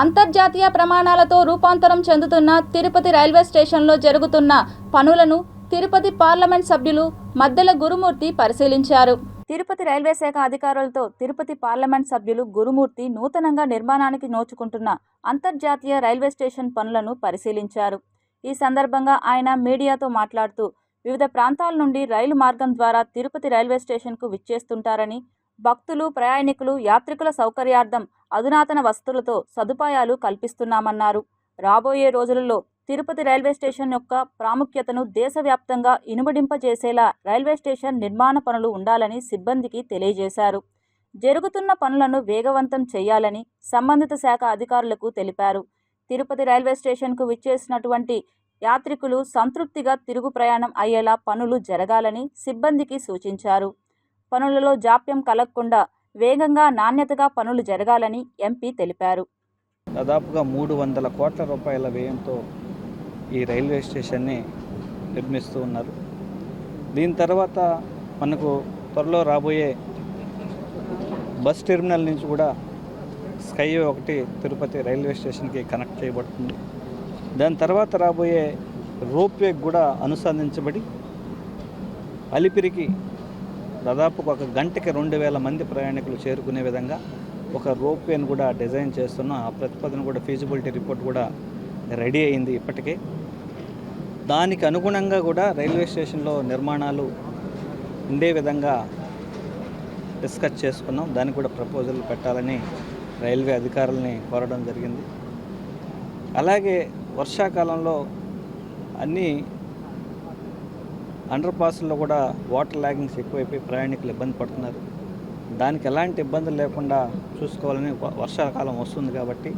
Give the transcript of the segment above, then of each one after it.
అంతర్జాతీయ ప్రమాణాలతో రూపాంతరం చెందుతున్న తిరుపతి రైల్వే స్టేషన్లో జరుగుతున్న పనులను తిరుపతి పార్లమెంట్ సభ్యులు మద్దెల గురుమూర్తి పరిశీలించారు. తిరుపతి రైల్వే శాఖ అధికారులతో తిరుపతి పార్లమెంట్ సభ్యులు గురుమూర్తి నూతనంగా నిర్మాణానికి నోచుకుంటున్న అంతర్జాతీయ రైల్వే స్టేషన్ పనులను పరిశీలించారు. ఈ సందర్భంగా ఆయన మీడియాతో మాట్లాడుతూ వివిధ ప్రాంతాల నుండి రైలు మార్గం ద్వారా తిరుపతి రైల్వే స్టేషన్కు విచ్చేస్తుంటారని భక్తులు ప్రయాణికులు యాత్రికుల సౌకర్యార్థం అధునాతన వసతులతో సదుపాయాలు కల్పిస్తున్నామన్నారు. రాబోయే రోజులలో తిరుపతి రైల్వే స్టేషన్ యొక్క ప్రాముఖ్యతను దేశవ్యాప్తంగా ఇనుమడింపజేసేలా రైల్వే స్టేషన్ నిర్మాణ పనులు ఉండాలని సిబ్బందికి తెలియజేశారు. జరుగుతున్న పనులను వేగవంతం చేయాలని సంబంధిత శాఖ అధికారులకు తెలిపారు. తిరుపతి రైల్వే స్టేషన్కు విచ్చేసినటువంటి యాత్రికులు సంతృప్తిగా తిరుగు ప్రయాణం అయ్యేలా పనులు జరగాలని సిబ్బందికి సూచించారు. పనులలో జాప్యం కలగకుండా వేగంగా నాణ్యతగా పనులు జరగాలని ఎంపీ తెలిపారు. దాదాపుగా మూడు వందల కోట్ల రూపాయల వ్యయంతో ఈ రైల్వే స్టేషన్ని నిర్మిస్తూ ఉన్నారు. దీని తర్వాత మనకు త్వరలో రాబోయే బస్ టెర్మినల్ నుంచి కూడా స్కైవే ఒకటి తిరుపతి రైల్వే స్టేషన్కి కనెక్ట్ చేయబడుతుంది. దాని తర్వాత రాబోయే రోప్వే కూడా అనుసంధించబడి అలిపిరికి దాదాపు ఒక గంటకి రెండు వేల మంది ప్రయాణికులు చేరుకునే విధంగా ఒక రోప్వేని కూడా డిజైన్ చేస్తున్నాం. ఆ ప్రతిపాదన కూడా ఫీజిబిలిటీ రిపోర్ట్ కూడా రెడీ అయింది ఇప్పటికే. దానికి అనుగుణంగా కూడా రైల్వే స్టేషన్లో నిర్మాణాలు ఉండే విధంగా డిస్కస్ చేసుకున్నాం. దానికి కూడా ప్రపోజల్ పెట్టాలని రైల్వే అధికారులని కోరడం జరిగింది. అలాగే వర్షాకాలంలో అన్నీ అండర్ పాస్లో కూడా వాటర్ ల్యాగింగ్స్ ఎక్కువైపోయి ప్రయాణికులు ఇబ్బంది పడుతున్నారు. దానికి ఎలాంటి ఇబ్బందులు లేకుండా చూసుకోవాలని వర్షాకాలం వస్తుంది కాబట్టి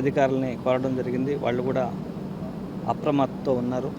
అధికారులని కోరడం జరిగింది. వాళ్ళు కూడా అప్రమత్తతో ఉన్నారు.